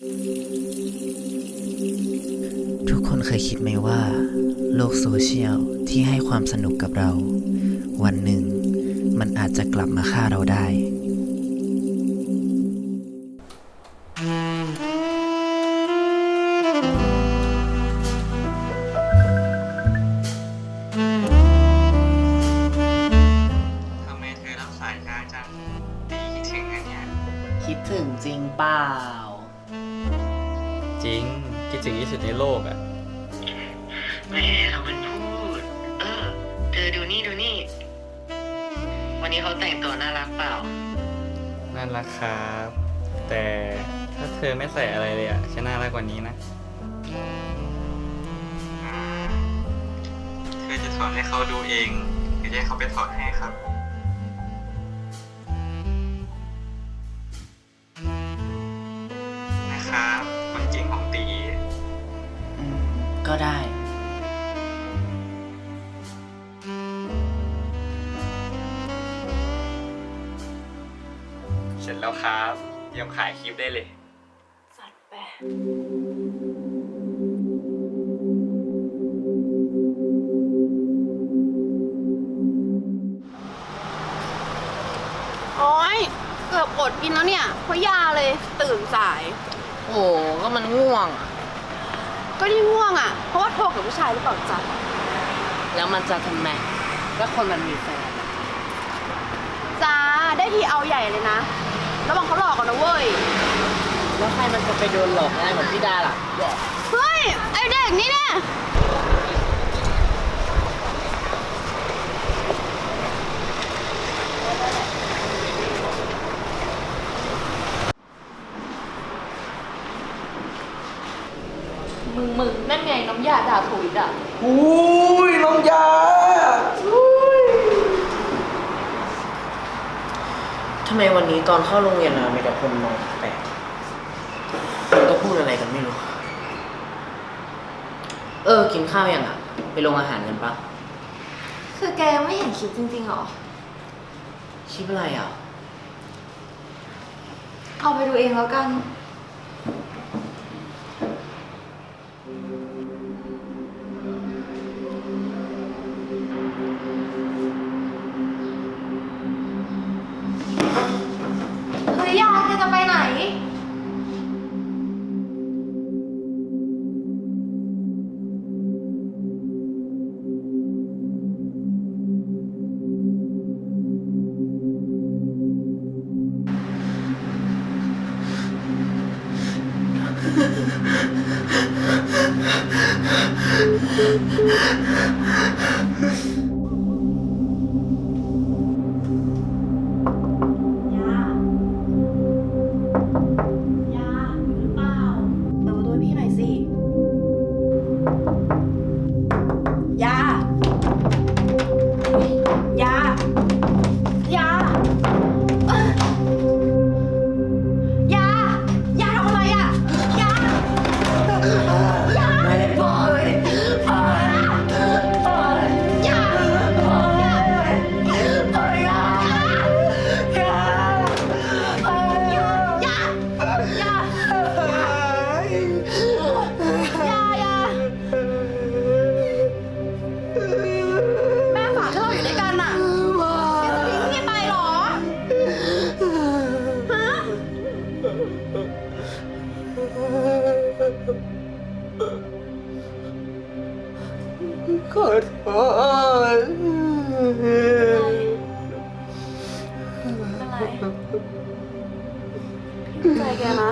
ทุกคนเคยคิดไหมว่า โลกโซเชียลที่ให้ความสนุกกับเรา วันหนึ่ง มันอาจจะกลับมาฆ่าเราได้ ทำไมเธอรับสายช้าจังตีคิดถึงนะเนี่ย คิดถึงจริงเปล่า จริง คิดถึงที่สุดในโลกอะแหมเราเป็นพูด เออ เธอดูนี่ดูนี่ วันนี้เขาแต่งตัวน่ารักเปล่าน่ารักครับ แต่ถ้าเธอไม่ใส่อะไรเลยอะจะน่ารักกว่านี้นะ เธอจะถอดให้เขาดูเองหรือจะให้เขาไปถอดให้ครับนะครับ ก็ได้ เสร็จแล้วครับเตรียมขายคลิปได้เลย สัตว์แปะโอ้ยเกือบอดกินแล้วเนี่ย เพราะยาเลยตื่นสาย โอ้ก็มันง่วงอะ ก็ที่ง่วงอะ เพราะว่าโทรกับผู้ชายหรือเปล่าจ๊ะแล้วมันจะทำไมก็คนมันมีแฟนจ้าได้ทีเอาใหญ่เลยนะ ระวังเขาหลอกกันนะเว้ย แล้วใครมันจะไปโดนหลอกได้เหมือนพี่ดาล่ะเฮ้ย ไอเด็กนี่เนี่ย มึงมึงนั่นไงน้ำยาด่าถุยด่ะอุ้ยน้องยาอุ้ยทำไมวันนี้ตอนเข้าโรงเรียนอะมีแต่คนมองแปลกมันก็พูดอะไรกันไม่รู้ เออ กินข้าวยังอะ ไปโรงอาหารกันปะคือแกยังไม่เห็นคลิปจริงๆหรอคลิปอะไรอะ เอาไปดูเองแล้วกัน Ha ha ha ha ha! ขอโทษเป็นไรพี่เข้าใจแกนะ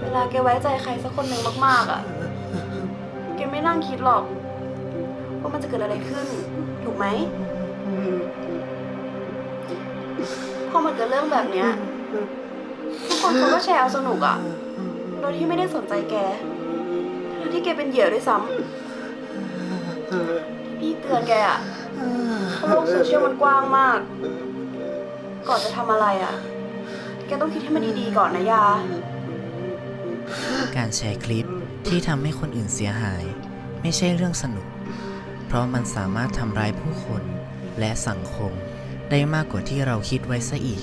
เวลาแกไว้ใจใครสักคนหนึ่งมากๆอะ แกไม่นั่งคิดหรอก ว่ามันจะเกิดอะไรขึ้น ถูกไหม พอมันเกิดเรื่องแบบเนี้ยทุกคนเขาก็แชร์เอาสนุกอะ โดยที่ไม่ได้สนใจแก ทั้งที่แกเป็นเหยื่อด้วยซ้ำพี่เตือนแกอะเพราะโลกโซเชียลมันกว้างมาก ก่อนจะทำอะไรอะแกต้องคิดให้มันดีๆก่อนนะยา การแชร์คลิปที่ทำให้คนอื่นเสียหาย ไม่ใช่เรื่องสนุก เพราะมันสามารถทำร้ายผู้คนและสังคมได้มากกว่าที่เราคิดไว้ซะอีก